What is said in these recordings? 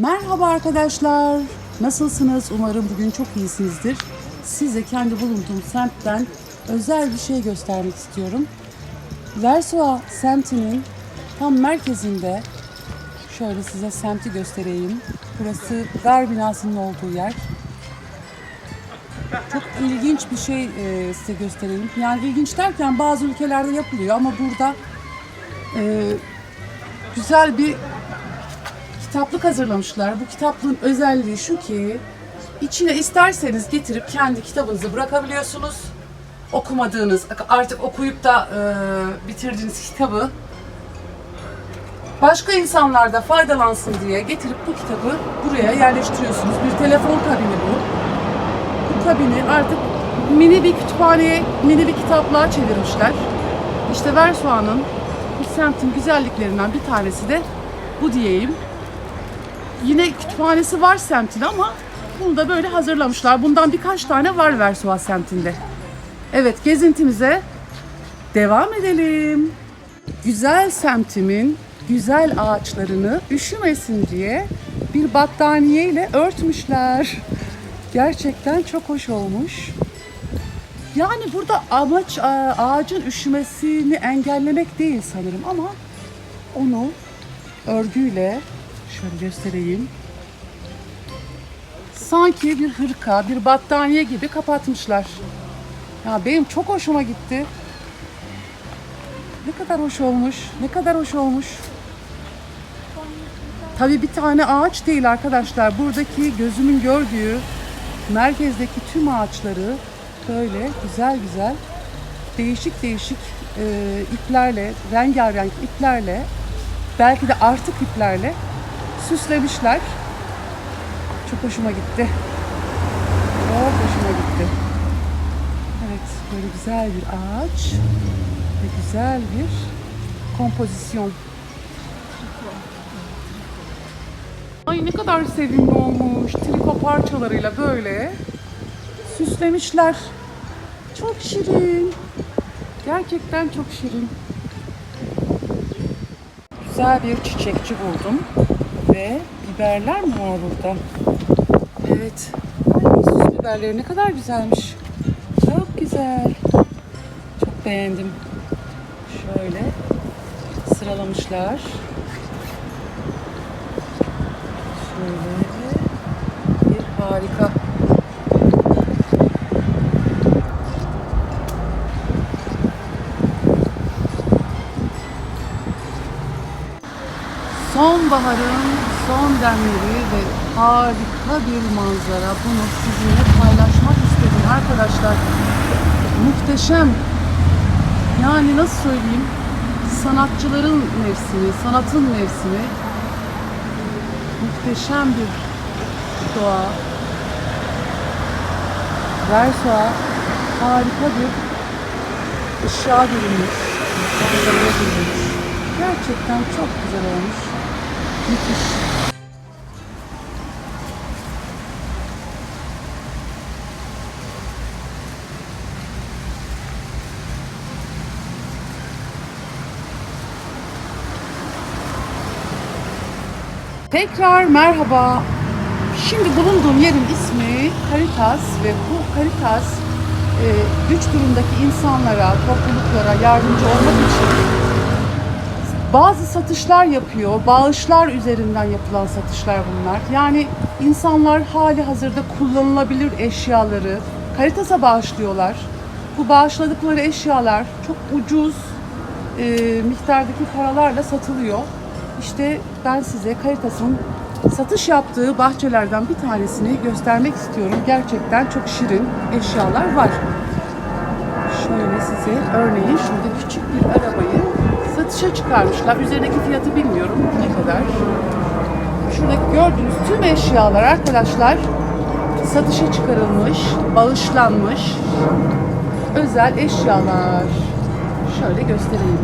Merhaba arkadaşlar. Nasılsınız? Umarım bugün çok iyisinizdir. Size kendi bulunduğum semtten özel bir şey göstermek istiyorum. Versoa semtinin tam merkezinde şöyle size semti göstereyim. Burası gar binasının olduğu yer. Çok ilginç bir şey e, size göstereyim. Yani ilginç derken bazı ülkelerde yapılıyor ama burada e, güzel bir kitaplık hazırlamışlar. Bu kitaplığın özelliği şu ki içine isterseniz getirip kendi kitabınızı bırakabiliyorsunuz. Okumadığınız, artık okuyup da e, bitirdiğiniz kitabı başka insanlar da faydalansın diye getirip bu kitabı buraya yerleştiriyorsunuz. Bir telefon kabini bu. Bu kabini artık mini bir kütüphaneye, mini bir kitaplığa çevirmişler. İşte Versoa'nın bu semtin güzelliklerinden bir tanesi de bu diyeyim. Yine kütüphanesi var semtin ama bunu da böyle hazırlamışlar. Bundan birkaç tane var Versoa semtinde. Evet gezintimize devam edelim. Güzel semtimin güzel ağaçlarını üşümesin diye bir battaniye ile örtmüşler. Gerçekten çok hoş olmuş. Yani burada amaç a- ağacın üşümesini engellemek değil sanırım ama onu örgüyle şöyle göstereyim. Sanki bir hırka, bir battaniye gibi kapatmışlar. Ya benim çok hoşuma gitti. Ne kadar hoş olmuş, ne kadar hoş olmuş. Tabii bir tane ağaç değil arkadaşlar. Buradaki gözümün gördüğü merkezdeki tüm ağaçları böyle güzel güzel değişik değişik e, iplerle, rengarenk iplerle belki de artık iplerle süslemişler. Çok hoşuma gitti. Çok hoşuma gitti. Evet, böyle güzel bir ağaç ve güzel bir kompozisyon. Ay ne kadar sevimli olmuş. Triko parçalarıyla böyle süslemişler. Çok şirin. Gerçekten çok şirin. Güzel bir çiçekçi buldum. Ve biberler mi var burada? Evet. Ay, biberleri ne kadar güzelmiş. Çok güzel. Çok beğendim. Şöyle sıralamışlar. Şöyle bir harika. Sonbaharın son demleri ve harika bir manzara. Bunu sizinle paylaşmak istedim arkadaşlar. Muhteşem. Yani nasıl söyleyeyim? Sanatçıların mevsimi, sanatın mevsimi. Muhteşem bir doğa. Versoa harika bir ışığa bürünmüş. Gerçekten çok güzel olmuş. Müthiş. Tekrar merhaba. Şimdi bulunduğum yerin ismi Caritas ve bu Caritas e, güç durumdaki insanlara, topluluklara yardımcı olmak için bazı satışlar yapıyor. Bağışlar üzerinden yapılan satışlar bunlar. Yani insanlar hali hazırda kullanılabilir eşyaları Caritas'a bağışlıyorlar. Bu bağışladıkları eşyalar çok ucuz e, miktardaki paralarla satılıyor. İşte ben size Caritas'ın satış yaptığı bahçelerden bir tanesini göstermek istiyorum. Gerçekten çok şirin eşyalar var. Şöyle size örneğin şurada küçük bir arabayı satışa çıkarmışlar. Üzerindeki fiyatı bilmiyorum ne kadar. Şuradaki gördüğünüz tüm eşyalar arkadaşlar satışa çıkarılmış, bağışlanmış özel eşyalar. Şöyle göstereyim.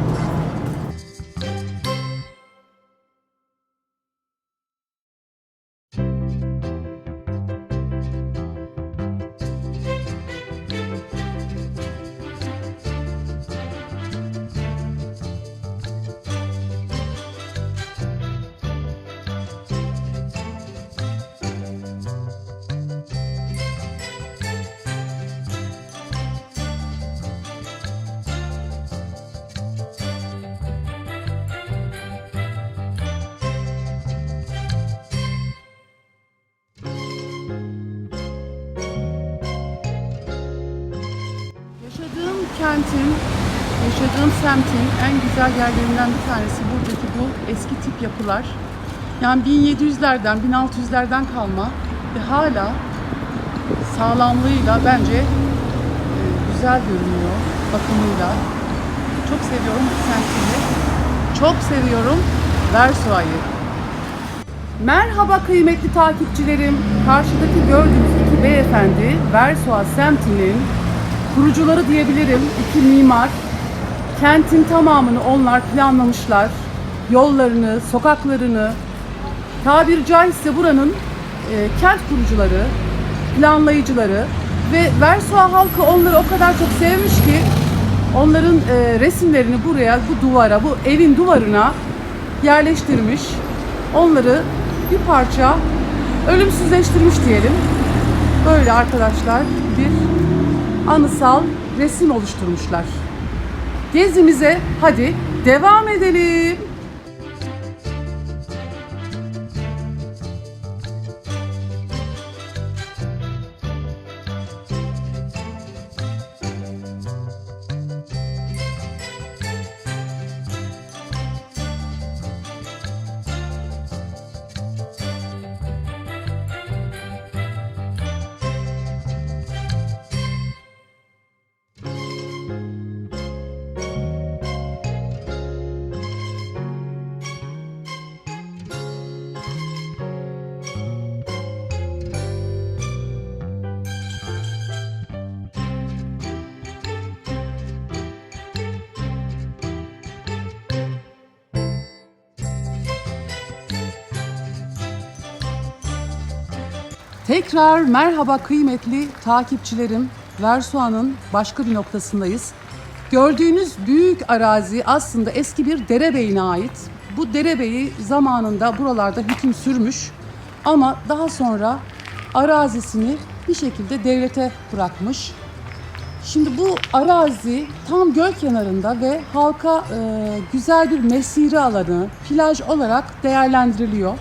Kentin, yaşadığım semtin en güzel yerlerinden bir tanesi buradaki bu eski tip yapılar. Yani 1700'lerden, 1600'lerden kalma ve hala sağlamlığıyla bence e, güzel görünüyor bakımıyla. Çok seviyorum bu semtini. Çok seviyorum Versua'yı. Merhaba kıymetli takipçilerim. Karşıdaki gördüğünüz iki beyefendi Versua semtinin kurucuları diyebilirim. İki mimar. Kentin tamamını onlar planlamışlar. Yollarını, sokaklarını, tabiri caizse buranın e, kent kurucuları, planlayıcıları ve Versua halkı onları o kadar çok sevmiş ki onların e, resimlerini buraya, bu duvara, bu evin duvarına yerleştirmiş. Onları bir parça ölümsüzleştirmiş diyelim. Böyle arkadaşlar bir anısal resim oluşturmuşlar. Gezimize hadi devam edelim. Tekrar merhaba kıymetli takipçilerim. Versua'nın başka bir noktasındayız. Gördüğünüz büyük arazi aslında eski bir derebeyine ait. Bu derebeyi zamanında buralarda hüküm sürmüş ama daha sonra arazisini bir şekilde devlete bırakmış. Şimdi bu arazi tam göl kenarında ve halka e, güzel bir mesire alanı, plaj olarak değerlendiriliyor.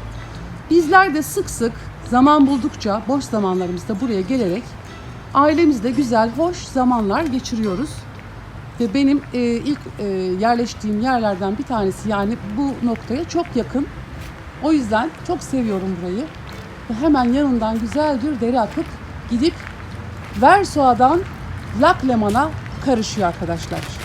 Bizler de sık sık zaman buldukça boş zamanlarımızda buraya gelerek ailemizle güzel, hoş zamanlar geçiriyoruz. Ve benim e, ilk e, yerleştiğim yerlerden bir tanesi yani bu noktaya çok yakın. O yüzden çok seviyorum burayı. Ve hemen yanından güzel bir dere akıp gidip Versua'dan Lac Leman'a karışıyor arkadaşlar.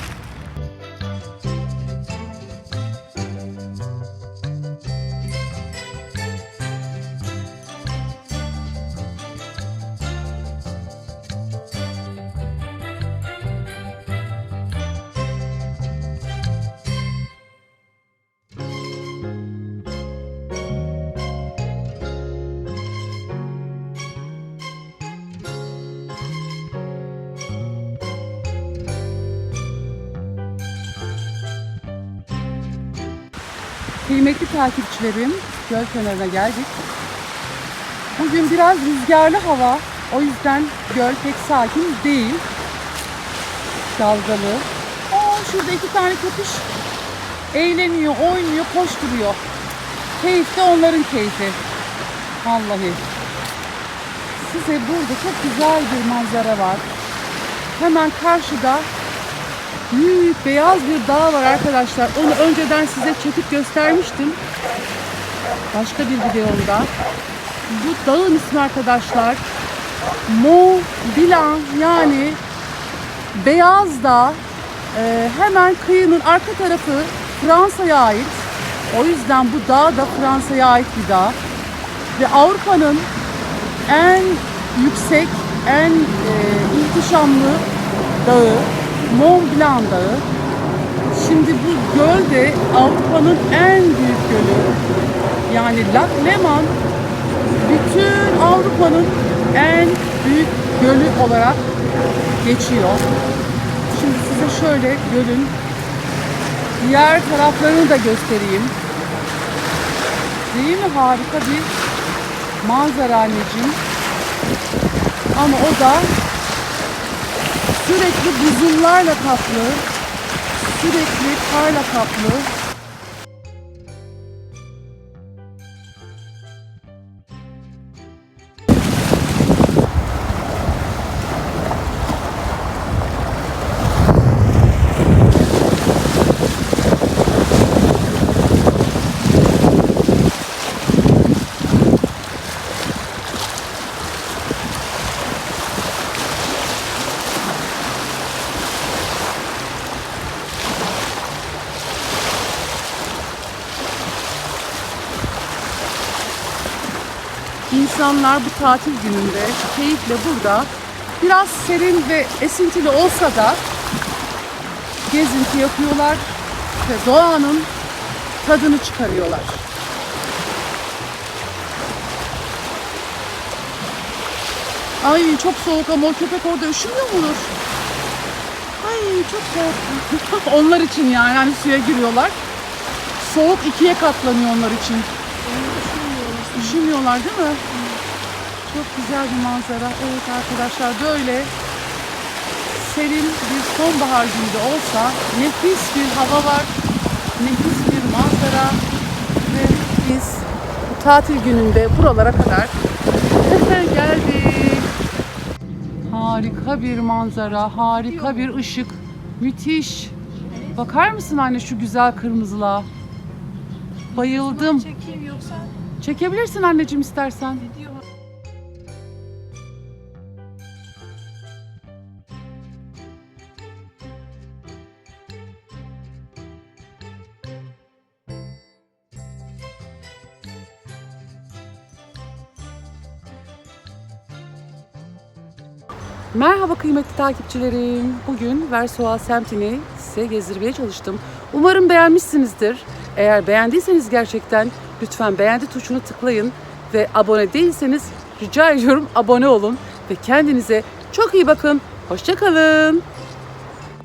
Kıymetli takipçilerim, göl kenarına geldik. Bugün biraz rüzgarlı hava, o yüzden göl pek sakin değil. Dalgalı. Aa, şurada iki tane köpüş eğleniyor, oynuyor, koşturuyor. Keyif de onların keyfi. Vallahi. Size burada çok güzel bir manzara var. Hemen karşıda büyük beyaz bir dağ var arkadaşlar. Onu önceden size çekip göstermiştim. Başka bir videomda. Bu dağın ismi arkadaşlar Mont Blanc yani Beyaz Dağ. Ee, hemen kıyının arka tarafı Fransa'ya ait. O yüzden bu dağ da Fransa'ya ait bir dağ. Ve Avrupa'nın en yüksek, en e, ihtişamlı dağı Mont Blanc Dağı. Şimdi bu göl de Avrupa'nın en büyük gölü. Yani Lac Leman bütün Avrupa'nın en büyük gölü olarak geçiyor. Şimdi size şöyle gölün diğer taraflarını da göstereyim. Değil mi? Harika bir manzara anneciğim. Ama o da sürekli buzullarla kaplı, sürekli karla kaplı. İnsanlar bu tatil gününde keyifle burada biraz serin ve esintili olsa da gezinti yapıyorlar ve doğanın tadını çıkarıyorlar. Ay çok soğuk ama o köpek orada üşümüyor mudur? Ay çok soğuk. onlar için yani hani suya giriyorlar. Soğuk ikiye katlanıyor onlar için. Üşümüyorlar değil mi? Çok güzel bir manzara. Evet arkadaşlar böyle serin bir sonbahar günü de olsa nefis bir hava var. Nefis bir manzara. Ve biz bu tatil gününde buralara kadar geldik. Harika bir manzara, harika bir ışık. Müthiş. Bakar mısın anne şu güzel kırmızılığa? Bayıldım. Çekeyim yoksa Çekebilirsin anneciğim istersen. video Merhaba kıymetli takipçilerim. Bugün Versoa semtini size gezdirmeye çalıştım. Umarım beğenmişsinizdir. Eğer beğendiyseniz gerçekten lütfen beğendi tuşunu tıklayın ve abone değilseniz rica ediyorum abone olun ve kendinize çok iyi bakın. Hoşçakalın.